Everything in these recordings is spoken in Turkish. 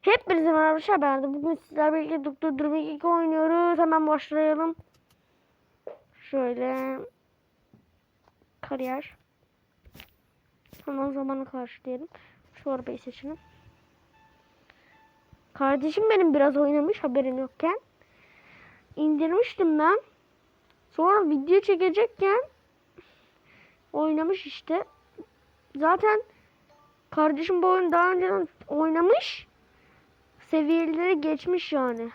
Hepinize merhaba arkadaşlar ben de bugün sizlerle birlikte Doktor Doom 2 oynuyoruz. Hemen başlayalım. Şöyle kariyer. Hemen zamanı karşılayalım. Şu arabayı seçelim. Kardeşim benim biraz oynamış haberim yokken. İndirmiştim ben. Sonra video çekecekken oynamış işte. Zaten kardeşim bu oyunu daha önceden oynamış seviyeleri geçmiş yani.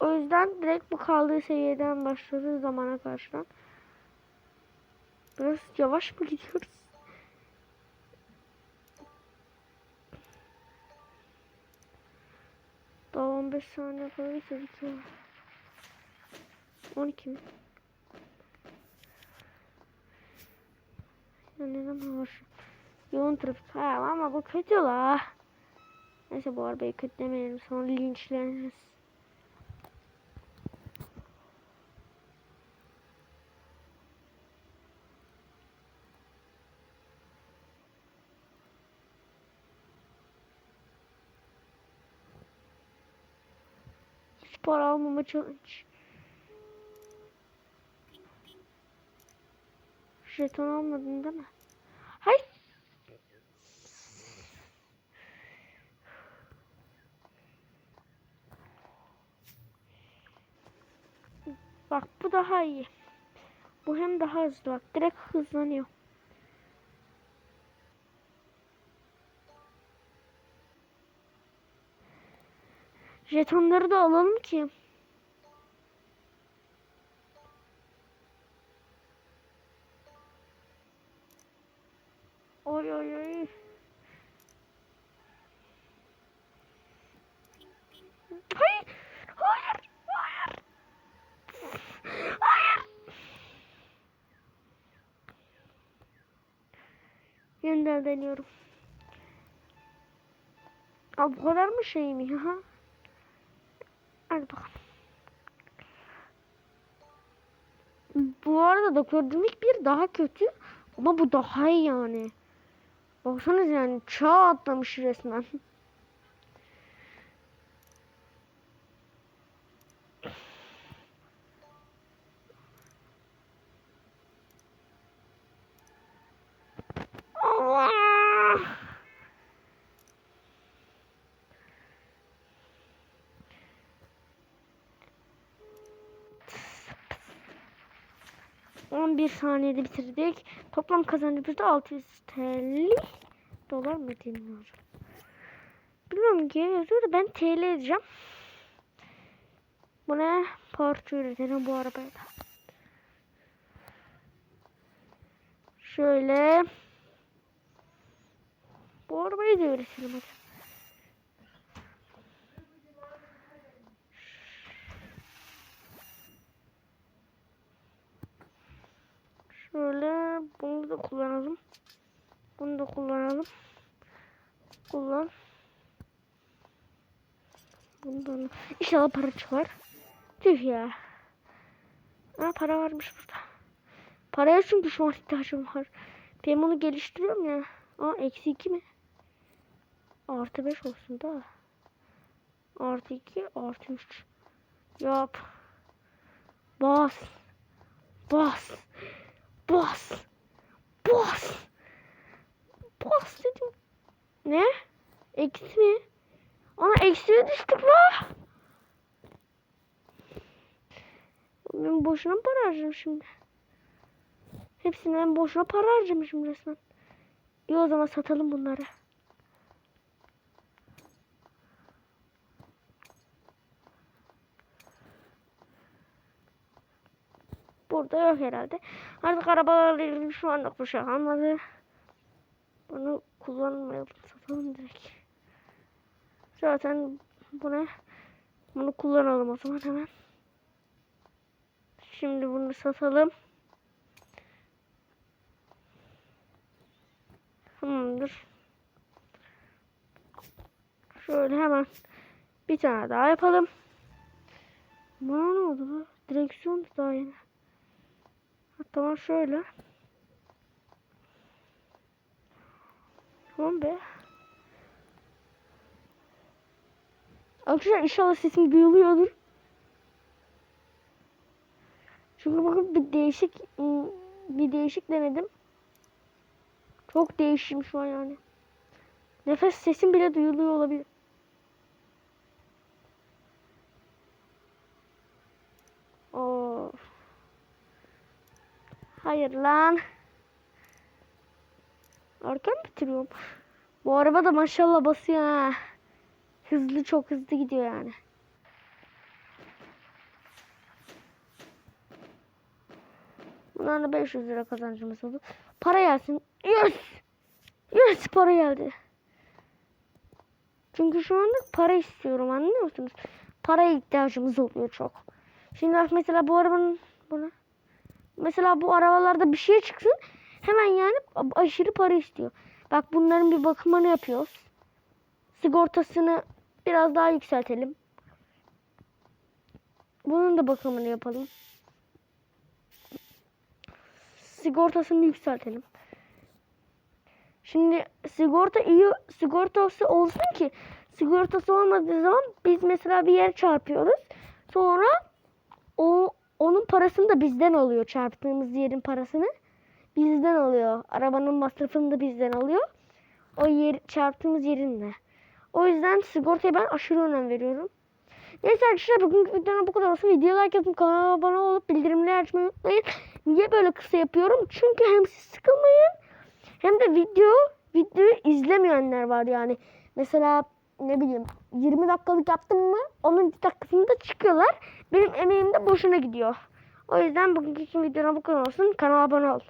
O yüzden direkt bu kaldığı seviyeden başlıyoruz zamana karşı. Biraz yavaş mı gidiyoruz? Daha 15 saniye kadar istedik ya. 12 mi? Ya neden var? Yoğun trafik. Ha ama bu kötü la. Neyse bu arabayı kötülemeyelim sonra linçleniriz. Para almama challenge. Jeton almadın değil mi? Hayır. Bak bu daha iyi. Bu hem daha hızlı bak. Direkt hızlanıyor. Jetonları da alalım ki. Oy oy oy. Hayır. Hayır. Hayır. Hayır. Yeniden deniyorum. Aa, bu kadar mı şey mi ya? Hadi bakalım. Bu arada ilk bir daha kötü ama bu daha iyi yani. Baksanız yani çağ atlamış resmen. Allah! Bir saniyede bitirdik. Toplam kazancımız da 600 TL dolar mı bilmiyorum. Bilmiyorum ki yazıyor da ben TL edeceğim. Bu ne? Parça üretelim bu arabaya da. Şöyle. Bu arabayı üretelim hadi. Şöyle bunu da kullanalım. Bunu da kullanalım. Kullan. Bundan inşallah para çıkar. Tüh ya. Ha para varmış burada. Paraya çünkü şu an ihtiyacım var. Ben bunu geliştiriyorum ya. Aa eksi iki mi? Artı beş olsun da. Artı iki, artı üç. Yap. Bas. Bas. Bas. Bas. Bas dedim. Ne? Eksi mi? Ana eksiye düştük la. Ben boşuna para harcadım şimdi? Hepsini ben boşuna para harcamışım resmen. İyi o zaman satalım bunları. Burada yok herhalde. Artık arabalarla ilgili şu anda bir şey kalmadı. Bunu kullanmayalım. Satalım direkt. Zaten bu ne? Bunu kullanalım o zaman hemen. Şimdi bunu satalım. Tamamdır. Şöyle hemen bir tane daha yapalım. Buna ne oldu bu? Direksiyon daha yeni. Tamam şöyle. Tamam be. Arkadaşlar inşallah sesim duyuluyordur. Çünkü bakın bir değişik bir değişik denedim. Çok değişim şu an yani. Nefes sesim bile duyuluyor olabilir. Hayır lan. Erken bitiriyorum. Bu araba da maşallah basıyor ha. Hızlı çok hızlı gidiyor yani. Bundan da 500 lira kazancımız oldu. Para gelsin. Yes! Yes para geldi. Çünkü şu anda para istiyorum anlıyor musunuz? Paraya ihtiyacımız oluyor çok. Şimdi bak mesela bu arabanın buna mesela bu arabalarda bir şey çıksın hemen yani aşırı para istiyor. Bak bunların bir bakımını yapıyoruz. Sigortasını biraz daha yükseltelim. Bunun da bakımını yapalım. Sigortasını yükseltelim. Şimdi sigorta iyi sigortası olsun ki sigortası olmadığı zaman biz mesela bir yer çarpıyoruz. Sonra o onun parasını da bizden alıyor. Çarptığımız yerin parasını bizden alıyor. Arabanın masrafını da bizden alıyor. O yer çarptığımız yerin de. O yüzden sigortaya ben aşırı önem veriyorum. Neyse arkadaşlar bugünkü videoda bu kadar olsun. Videoya like atıp kanala abone olup bildirimleri açmayı unutmayın. Niye böyle kısa yapıyorum? Çünkü hem siz sıkılmayın hem de video videoyu izlemeyenler var yani. Mesela ne bileyim 20 dakikalık yaptım mı onun bir dakikasında çıkıyorlar. Benim emeğim de boşuna gidiyor. O yüzden bugünkü videoda bu kadar olsun. Kanala abone ol.